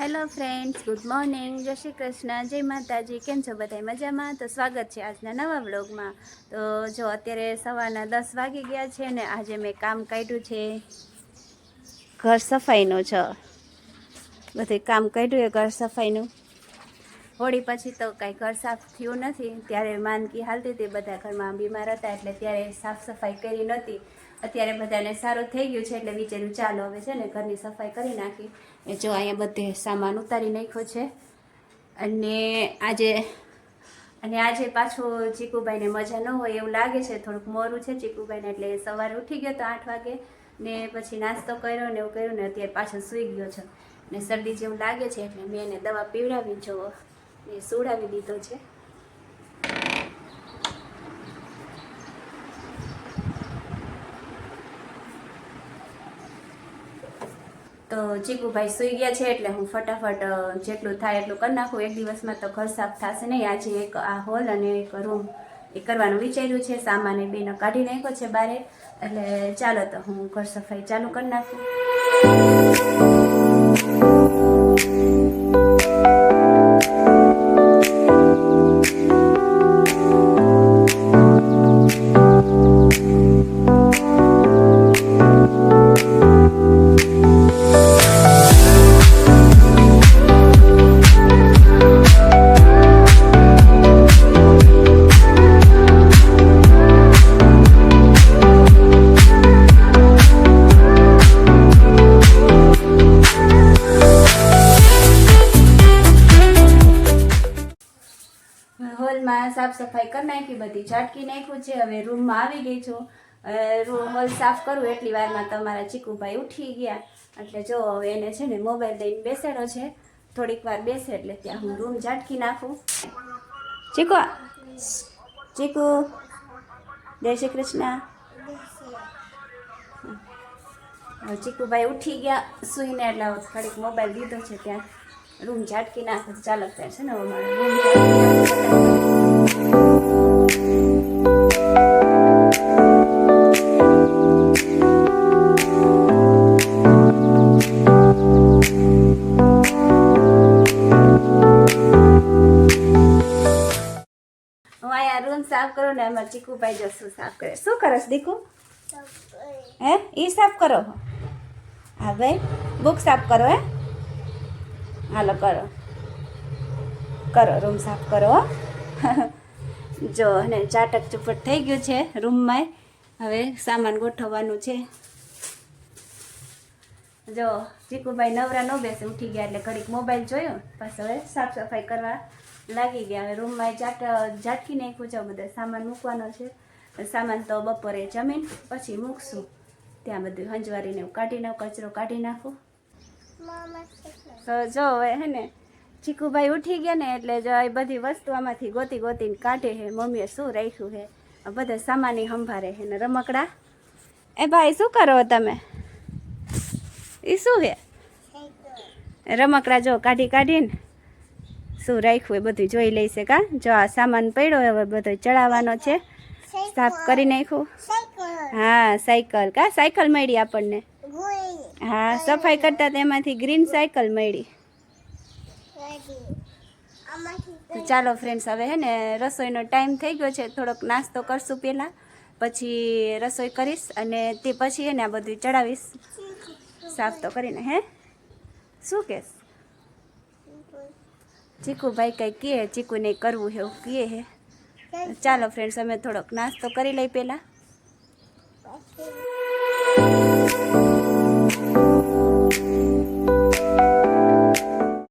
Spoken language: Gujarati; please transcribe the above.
હેલો ફ્રેન્ડ્સ ગુડ મોર્નિંગ જય શ્રી કૃષ્ણ. જય માતાજી. કેમ છો બધા મજામાં? તો સ્વાગત છે આજના નવા વ્લોગમાં. તો જો અત્યારે સવારના દસ વાગી ગયા છે ને આજે મેં કામ કાઢ્યું છે. ઘર સફાઈનું છે. બધું કામ કાઢ્યું એ ઘર સફાઈનું. હોળી પછી તો કાંઈ ઘર સાફ થયું નથી. ત્યારે માંદગી હાલતી હતી. બધા ઘરમાં બીમાર હતા એટલે ત્યારે સાફ સફાઈ કરી નહોતી. અત્યારે બધાને સારું થઈ ગયું છે એટલે વિચાર્યું ચાલો હવે છે ને ઘરની સફાઈ કરી નાખી. એ જો અહીંયા બધે સામાન ઉતારી નાખ્યો છે. અને આજે અને આજે પાછું ચીકુભાઈને મજા ન હોય એવું લાગે છે. થોડુંક મોરું છે ચીકુભાઈને એટલે સવારે ઉઠી ગયો તો આઠ વાગે ને પછી નાસ્તો કર્યો ને એવું કર્યું ને અત્યારે પાછો સૂઈ ગયો છે. ને શરદી જેવું લાગે છે એટલે મેં એને દવા પીવડાવી જો એ સોડાવી દીધો છે. તો ચીકુભાઈ સૂઈ ગયા છે એટલે હું ફટાફટ જેટલું થાય એટલું કરી નાખું. એક દિવસમાં તો ઘર સાફ થશે નહીં. આજે એક આ હોલ અને એક રૂમ એ કરવાનું વિચાર્યું છે. સામાન એ બેનો કાઢી નાખ્યો છે બારે. એટલે ચાલો તો હું ઘર સફાઈ ચાલુ કરી નાખું. સાફ સફાઈ કરી નાખી, બધી ઝાટકી નાખ્યું છે. હવે રૂમમાં આવી ગઈ છું. રૂમ હોલ સાફ કરું એટલી વારમાં તમારા ચીકુભાઈ ઉઠી ગયા. એટલે જો હવે એને છે ને મોબાઈલ દઈને બેસેડો છે. થોડીક વાર બેસે એટલે ત્યાં હું રૂમ ઝાટકી નાખું. ચીકુ ચીકુ, જય શ્રી કૃષ્ણ. ચીકુભાઈ ઉઠી ગયા સુઈને એટલે થોડીક મોબાઈલ દીધો છે ત્યાં. રૂમ ઝાટકી નાખો. ચાલક ચાલો, ત્યાં છે ને હવે રૂમ ઝાટકી નાખો. હું અહીંયા રૂમ સાફ કરું ને એમાં ચીકુભાઈ જો શું સાફ કરે. શું કરસ દીકુ? હે? એ સાફ કરો. હા, ભાઈ. બુક સાફ કરો, હે? હાલો, કરો. કરો, રૂમ સાફ કરો, હો. જો અને ચાટક ચુપટ થઈ ગયું છે રૂમમાં. હવે સામાન ગોઠવવાનું છે. જો ચીકુભાઈ નવરા ન બેસે ઉઠી ગયા એટલે ઘડીક મોબાઈલ જોયો. પાછો હવે સાફ સફાઈ કરવા લાગી ગયા. હવે રૂમમાં ચાટ ઝાટકી નાખ્યું છે બધા સામાન મૂકવાનો છે. સામાન તો બપોરે જમીન પછી મૂકશું. ત્યાં બધું હંજવારીને કાઢી નાખું કચરો કાઢી નાખું. તો જો હવે હે ને ચીકુભાઈ ઉઠી ગયા ને એટલે જો એ બધી વસ્તુ આમાંથી ગોતી ગોતીને કાઢે હે. મમ્મીએ શું રાખ્યું હે? આ બધા સામાની સંભાળે હે ને રમકડા. એ ભાઈ શું કરો તમે? એ શું છે રમકડા જો કાઢી કાઢીને શું રાખ્યું એ બધું જોઈ લઈશે કા? જો આ સામાન પડ્યો હવે બધો ચડાવવાનો છે. સાફ કરી નાખ્યું. હા સાયકલ. કા? સાયકલ મળી આપણને. હા સફાઈ કરતા તેમાંથી ગ્રીન સાયકલ મળી. તો ચાલો ફ્રેન્ડ્સ હવે હે ને રસોઈનો ટાઈમ થઈ ગયો છે. થોડોક નાસ્તો કરશું પહેલાં. પછી રસોઈ કરીશ અને તે પછી એને આ બધું ચડાવીશ. સાફ તો કરીને હે? શું કહેશ ચીકુભાઈ કંઈ કહે ચીકુને કરવું એવું કહે હે. ચાલો ફ્રેન્ડ્સ અમે થોડોક નાસ્તો કરી લઈ પહેલાં.